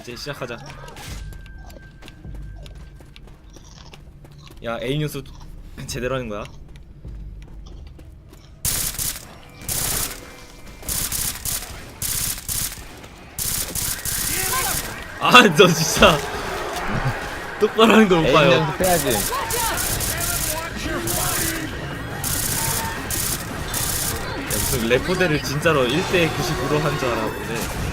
이제 시작하자. 야 A 뉴스 제대로 하는 거야? 아, 너 진짜 똑바로 하는 걸 못 봐요. 연습해야지. 무슨 레포대를 진짜로 1대 99로 한 줄 알았는데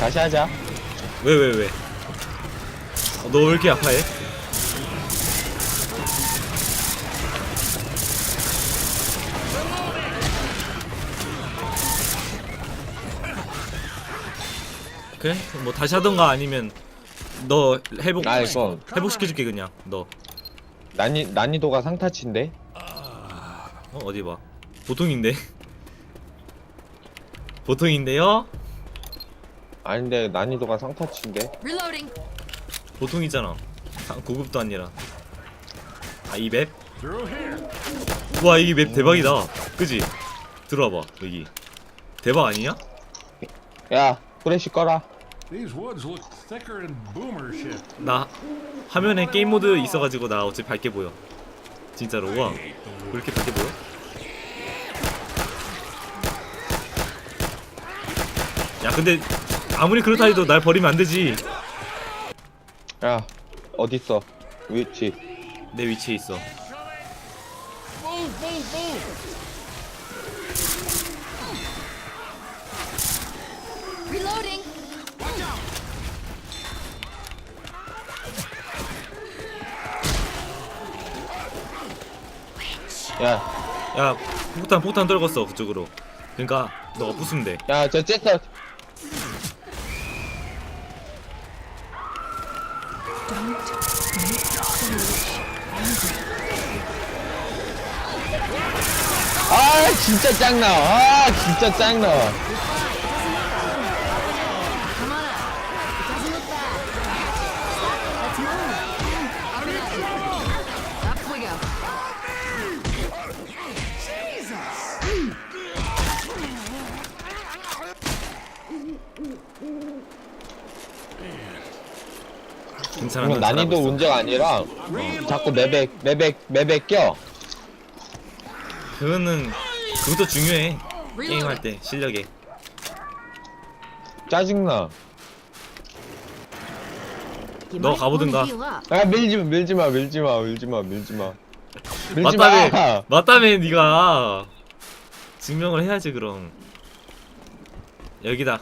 다시 하자. 왜 왜 왜? 어, 너왜 이렇게 아파해? 그래? 뭐 다시 하던가 아니면 너 회복 아 이거 회복시켜줄게 그냥 너 난이 난이도가 상타치인데. 어, 어디 봐 보통인데 보통인데요? 아닌데 난이도가 상타치인데. Reloading. 보통이잖아 아, 고급도 아니라 아 이 맵? 와 이 맵 대박이다 그지? 들어와봐 여기 대박 아니냐? 야 프레시 꺼라. These woods look thicker than boomer shit. 나 화면에 게임 모드 있어가지고 나 어차피 밝게 보여 진짜로 우와 왜 이렇게 밝게 보여? 야 근데 아무리 그렇다 해도 날 버리면 안 되지 야 어딨어? 위치. 내 위치에 있어! Reloading. 야, 야 폭탄 폭탄 떨궜어 그쪽으로 그러니까 너가 부수면 돼 야, 저 쨌어. 진짜 짱나. 아, 진짜 짱나. 이건 난이도 문제가 아니라 자꾸 맵에 맵에 맵에 껴. 그거는 그것도 중요해. 게임할 때 실력에 짜증나. 너 가보든가. 아, 밀지 마, 밀지 마, 밀지 마, 밀지 마, 밀지 마. 밀지 맞다며 마. 맞다며 네가 증명을 해야지 그럼 여기다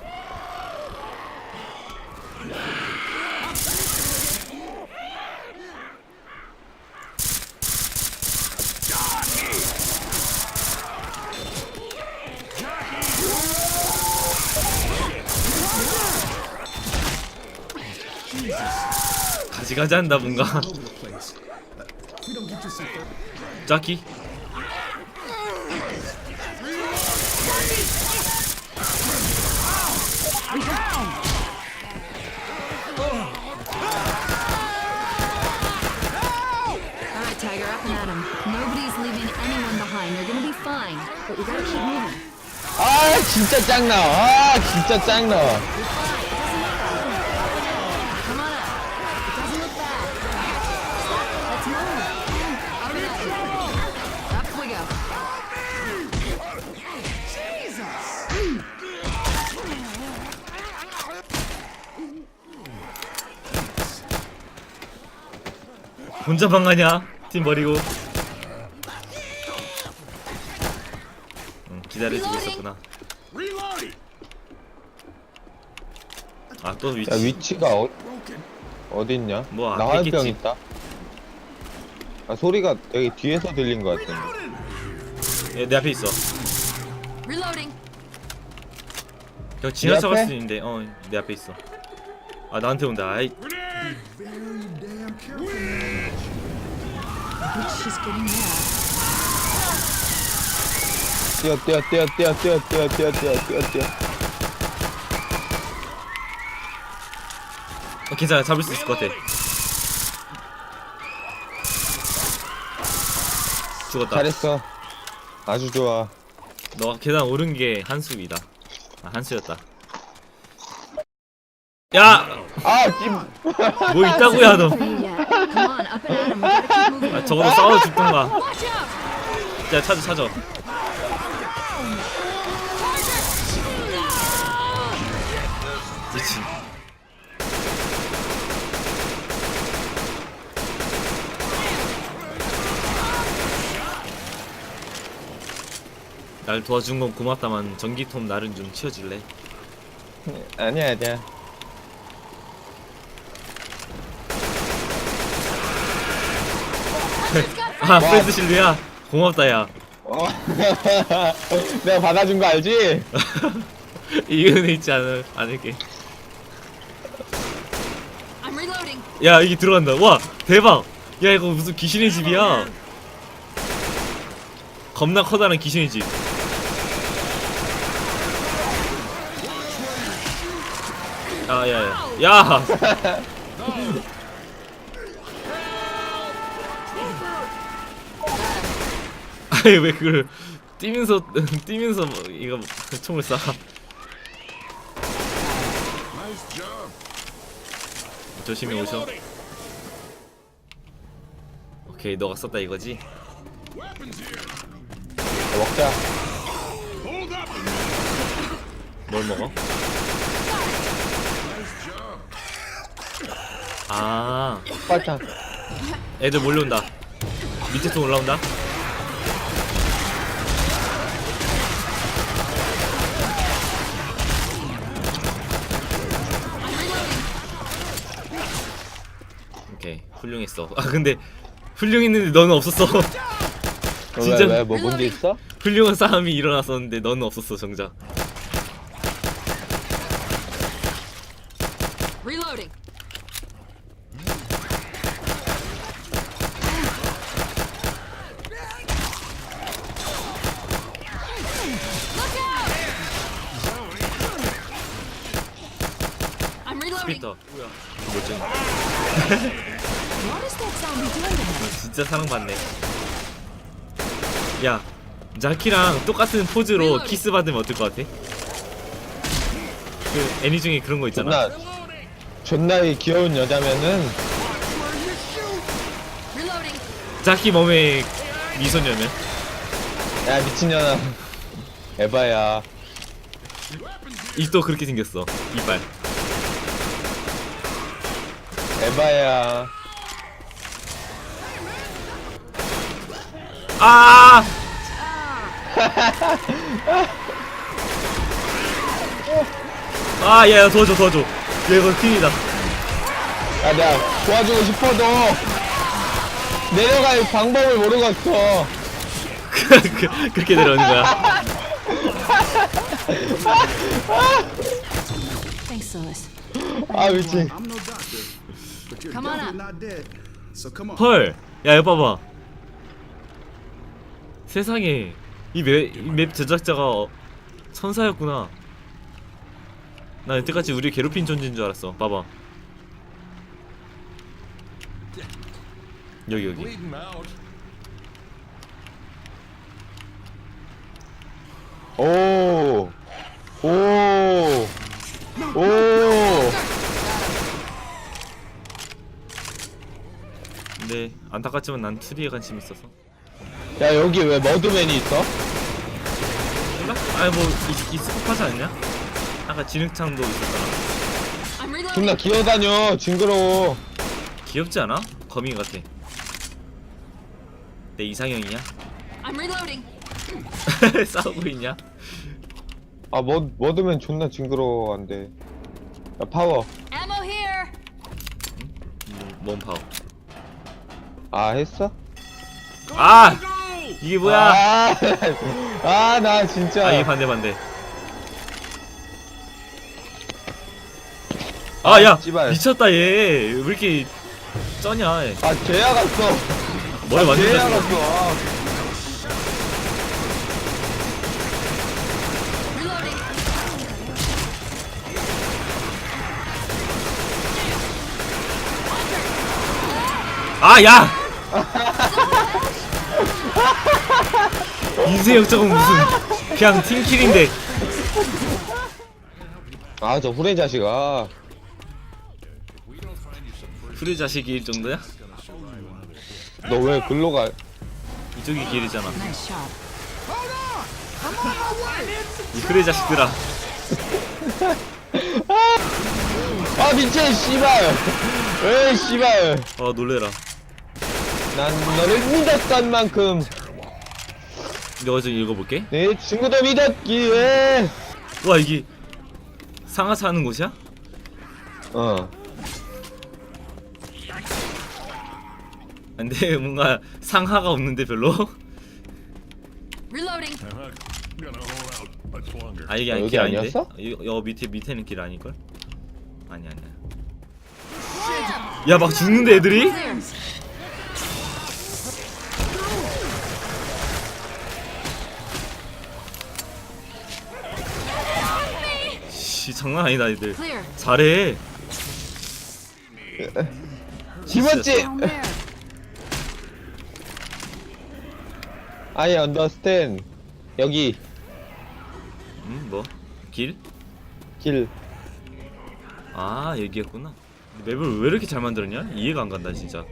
가지가지 한다 뭔가 짜기 All right, Tiger, up and at 'em. Nobody's leaving anyone behind. They're gonna be fine, but we gotta keep moving. 아, 진짜 짱나. 아, 진짜 짱나. 혼자 방가냐? 팀 버리고 응, 기다려주고 있었구나! 아 또 위치 야, 위치가 어, 어디 있냐? 뭐 앞에 나 화염병 있겠지. 있다. 아, 소리가 되게 뒤에서 들린 것 같은데. 예, 내 앞에 있어 Reloading. 저 지나쳐갈 앞에? 수 있는데 어내 앞에 있어 아 나한테 온다 아이 She's getting mad. 뛰어, 뛰어, 뛰어, 뛰어, 뛰어, 뛰어, 뛰어, 뛰어, 뛰어, 뛰어. 어, 괜찮아 잡을 수 있을 것 같아 죽었다. 잘했어. 아주 좋아. 너가 계단 오른 게 한수이다. 아, 한수였다. 야! 아, 찜. 뭐 있다고야 너. For you yet. Come on, up and at 'em. We gotta keep moving. 아, 적어도 싸워 죽던가. 야 찾아 찾아. 미친. 날 도와준 건 고맙다만 전기톱 날은 좀 치워줄래? 아니야, 아니야. 아 프레드 실비야? 고맙다 야. 어. 내가 받아준 거 알지? 이 은혜 있지 않을, 않을게. I'm reloading. 야 이게 들어간다. 와 대박. 야 이거 무슨 귀신의 집이야? 겁나 커다란 귀신의 집. 아, 야야 야 아니 왜 그걸 뛰면서 뛰면서 뭐 이거 총을 쏴. 조심히 오셔. 오케이 너가 썼다 이거지 here. 먹자. 뭘 먹어? 아 빨탕. 애들 몰려온다 밑에서 올라온다 오케이 훌륭했어 아 근데 훌륭했는데 너는 없었어 진짜- 왜, 왜, 뭐, 문제 있어? 훌륭한 싸움이 일어났었는데 너는 없었어 정작 Reloading. Look out! I'm reloading. 피터 뭐야 뭐지 진짜 사랑받네 야 자키랑 똑같은 포즈로 키스 받으면 어떨 것 같아? 그 애니 중에 그런 거 있잖아 존나, 존나 이 귀여운 여자면은. 자키 몸에 미소녀면 야, 미친년아. 에바야. 입도 그렇게 생겼어 이빨 에바야. 아! 아, 야, 야, 도와줘, 도와줘. 야, 이거 큰일이다. 야, 내가 도와주고 싶어도, 내려갈 방법을 모르겠어. 그- 그렇게 내려오는 거야. Thanks. 아, 미친. I'm no doctor, but you're Come on definitely up. not dead. So come on. 헐, 야, 이거 봐봐. 세상에, 이 맵, 이 맵 제작자가 천사였구나. 나 여태까지 우리 괴롭힌 존재인 줄 알았어. 봐봐. 여기, 여기. 오. 오. 오. 근데 안타깝지만 난 2D에 관심이 있어서. 야, 여기 왜 머드맨이 있어? 몰라? 아니 뭐 이, 익숙하지 않냐? 아까 진흙창도 있었잖아 I'm reloading. 존나 기어다녀. 징그러워. 귀엽지 않아? 거미 같아 내 이상형이냐? I'm reloading. 싸우고 있냐? 아, 머, 머드맨 존나 징그러워, 안 돼. 야, 파워. Ammo here. 음, 몸 파워 아, 했어? 아! 이게 뭐야? 아, 아, 나 진짜. 아 이게 반대 반대 아 야! 씨발. 미쳤다 얘 왜 이렇게 쩌냐 얘. 아, 죄야 갔어. 머리 완전 죄야 잘 갔어. 아. Reloading. 아 야! 인생 역적은 무슨 그냥 팀킬인데. 아 저 후레 자식아. 프리 자식일 정도야? 너 왜 글로 가? 이쪽이 길이잖아. 이 프리 자식들아. 아 미친 씨발. 왜 씨발. 어 놀래라. 난 너를 믿었던 만큼 내가 좀 읽어볼게 내 친구도 믿었기에 와 이게 상하 사는 곳이야? 어 근데 뭔가 상하가 없는데 별로? Reloading. I'm not gonna hold out much longer. 아 이게 어, 아니 여기 길 아닌데? 아니었어? 이- 여 밑에 밑에는 길 아닐걸? 아니 아니야 야 막 죽는데 애들이? Clear. 씨 장난 아니다 Clear. 잘해 Down there. I understand 여기 음 뭐? 길? 길 아 여기였구나 맵을 왜 이렇게 잘 만들었냐? 이해가 안 간다 진짜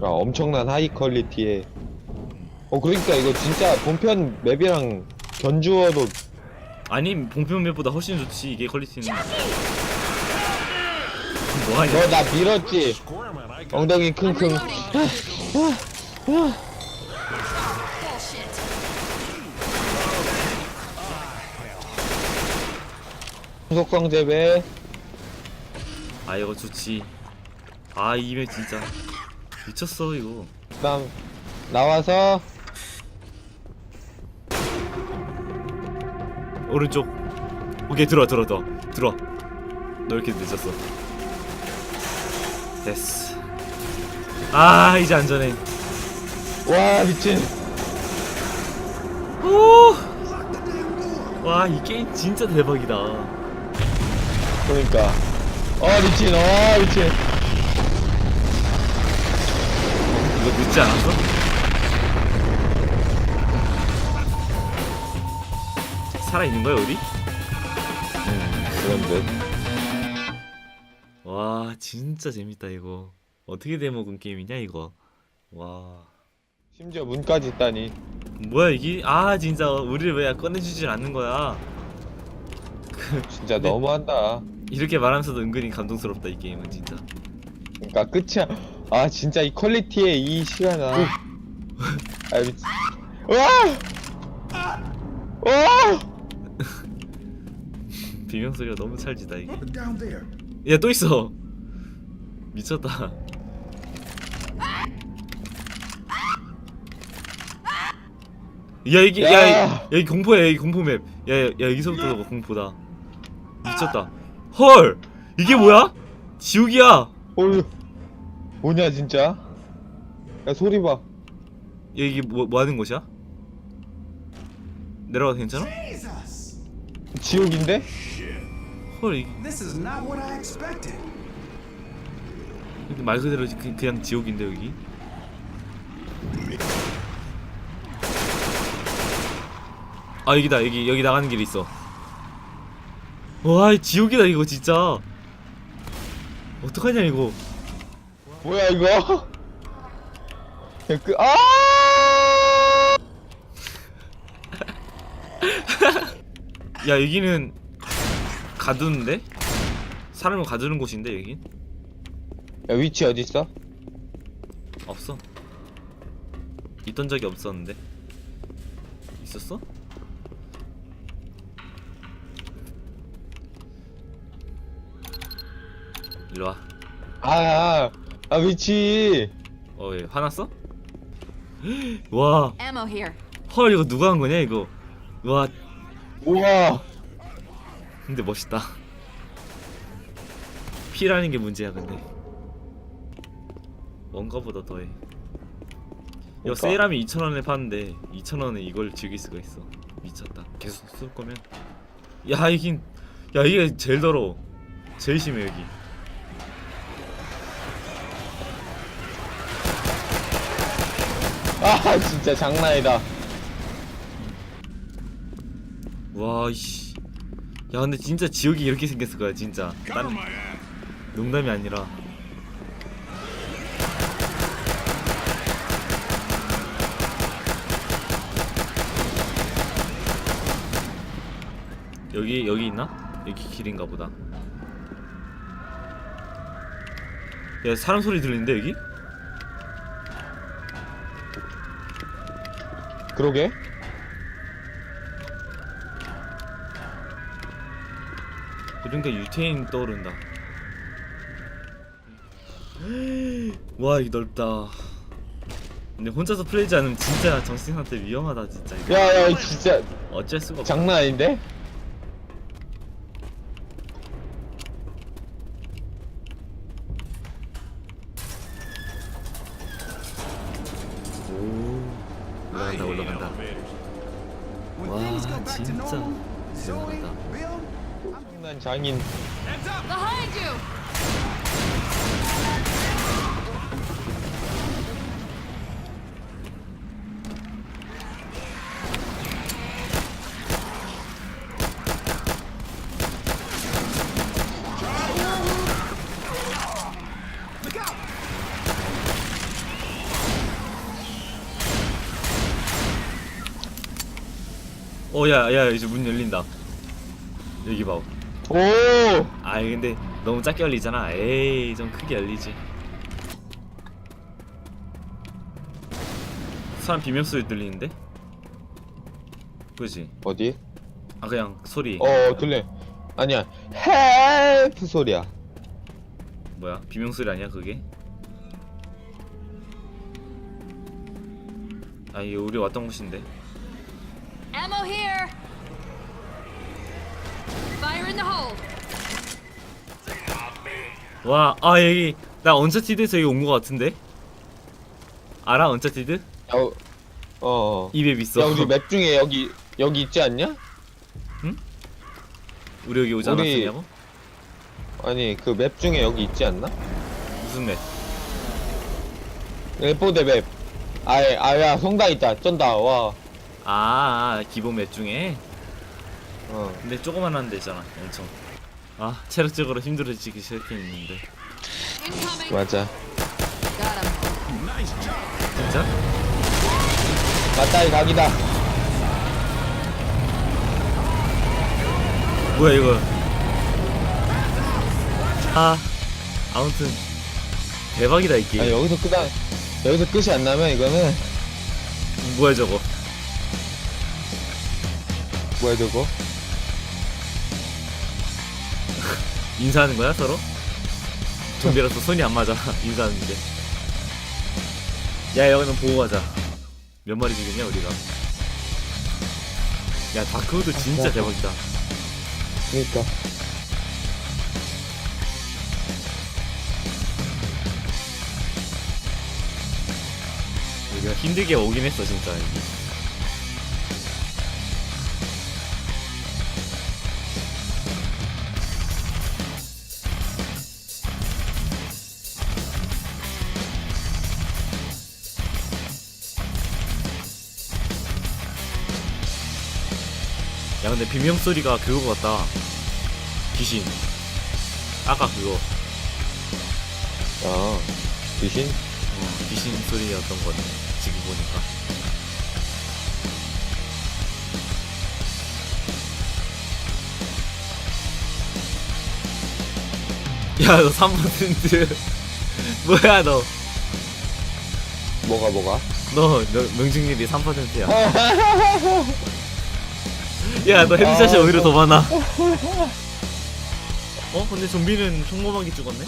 아, 엄청난 하이 퀄리티에 어 그러니까 이거 진짜 본편 맵이랑 견주어도 아니 본편 맵보다 훨씬 좋지. 이게 퀄리티는. 뭐하냐? 너 나 밀었지? 엉덩이 킁킁. 속성 재배. 아 이거 좋지. 아 이맵 진짜. 미쳤어 이거. 그 다음 나와서 오른쪽. 오케이 들어와 들어와 들어와. 들어와. 너 이렇게 늦었어. 됐어. 아 이제 안전해. 와 미친. 와이 게임 진짜 대박이다. 그러니까. 어 미친. 어 미친. 이거 늦지 않았어? 살아있는 거야 우리? 그런 듯와 진짜 재밌다 이거. 어떻게 돼먹은 게임이냐 이거? 와. 심지어 문까지 있다니. 뭐야 이게? 아 진짜. 우리를 왜 꺼내주질 않는 거야? 진짜 네. 너무한다. 이렇게 말하면서도 은근히 감동스럽다 이 게임은 진짜. 그러니까 끝이야 아 진짜 이 퀄리티에 이 시간아. 아 미친 와! 와! 비명 소리가 너무 찰지다 이게. 야 또 있어. 미쳤다. 야 이게 야, 야. 야 여기 공포야 여기 공포 맵 야 야, 야 여기서부터 공포다. 미쳤다. 헐! 이게 뭐야? 지옥이야! 어휴 뭐냐 진짜? 야 소리 봐. 야, 이게 뭐, 뭐 하는 곳이야? 내려가도 괜찮아! 지옥인데? 헐 This is not what I expected. 말 그대로 그, 그냥 지옥인데 여기 아 여기다 여기 여기 나가는 길이 있어 와이 지옥이다 이거 진짜 어떡하냐 이거 뭐야 이거? 야, 그, 아! 야 여기는 가두는데 사람을 가두는 곳인데 여긴 야 위치 어디 있어? 없어 있던 적이 없었는데 있었어? 일로와 아, 아 위치. 어예 화났어? 와 Ammo here. 헐 이거 누가 한 거냐 이거 와 우와. 근데 멋있다. 피라는 게 문제야 근데. 원가보다 더해. 이거? 세일하면 2,000원에 파는데 2,000원에 이걸 즐길 수가 있어. 미쳤다. 계속 쓸 거면? 야 이긴 야 이게 제일 더러워. 제일 심해 여기. 아 진짜 장난이다. 와 이씨 야 근데 진짜 지옥이 이렇게 생겼을 거야 진짜 ass. 농담이 아니라 여기 여기 있나? 여기 길인가 보다 야 사람 소리 들리는데 여기? 그러게 그러니까 유태인 떠오른다. 와 이거 넓다. 근데 혼자서 플레이지 않으면 진짜 정신 상태 위험하다 진짜. 이거 야야 진짜 어쩔 수가 없어. 장난 아닌데? 장인. Behind you! 어야야 이제 문 열린다. 여기 봐 오 아이 근데 너무 작게 열리잖아 에이 좀 크게 열리지 사람 비명 소리 들리는데? 그지? 어디? 아 그냥 소리 어 들려 아니야 헬프 소리야 뭐야 비명 소리 아니야 그게? 아 이게 우리 왔던 곳인데 Ammo here! 와 아 여기 나 언차티드에서 여기 온 거 같은데? 알아 언차티드? 야, 어, 어. 이맵 있어 야 우리 맵 중에 여기 여기 있지 않냐? 우리 여기 오지 우리- 않았었냐고? 아니 그 맵 중에 여기 있지 않나? 무슨 맵? 레포대 맵 아예 아야 성당 있다 쩐다 와 아, 아 기본 맵 중에? 어. 근데 조그만한 데잖아 엄청 아 체력적으로 힘들어지기 시작했는데 Incoming! 맞아 Got him. 진짜? 맞다이 각이다 뭐야 이거 아 아무튼 대박이다 이 게임 아니 여기서 끝나 여기서 끝이 안 나면 이거는 뭐야 저거 뭐야 저거 인사하는 거야 서로? 좀비라서 손이 안 맞아. 인사하는데 야 여기는 보고 가자. 몇 마리 죽였냐 우리가? 야 다크우드 진짜 아, 대박이다. 그니까. 우리가 힘들게 오긴 했어 진짜. 여기. 야 근데 비명 소리가 그거 같다. 귀신. 아까 그거. 아 귀신? 어, 귀신 소리였던 거네 지금 보니까. 야 너 3% 뭐야 너? 뭐가 뭐가? 너 명중률이 3%야 야 너 헤드샷이 오히려 더 많아 어? 근데 좀비는 평범하게 죽었네?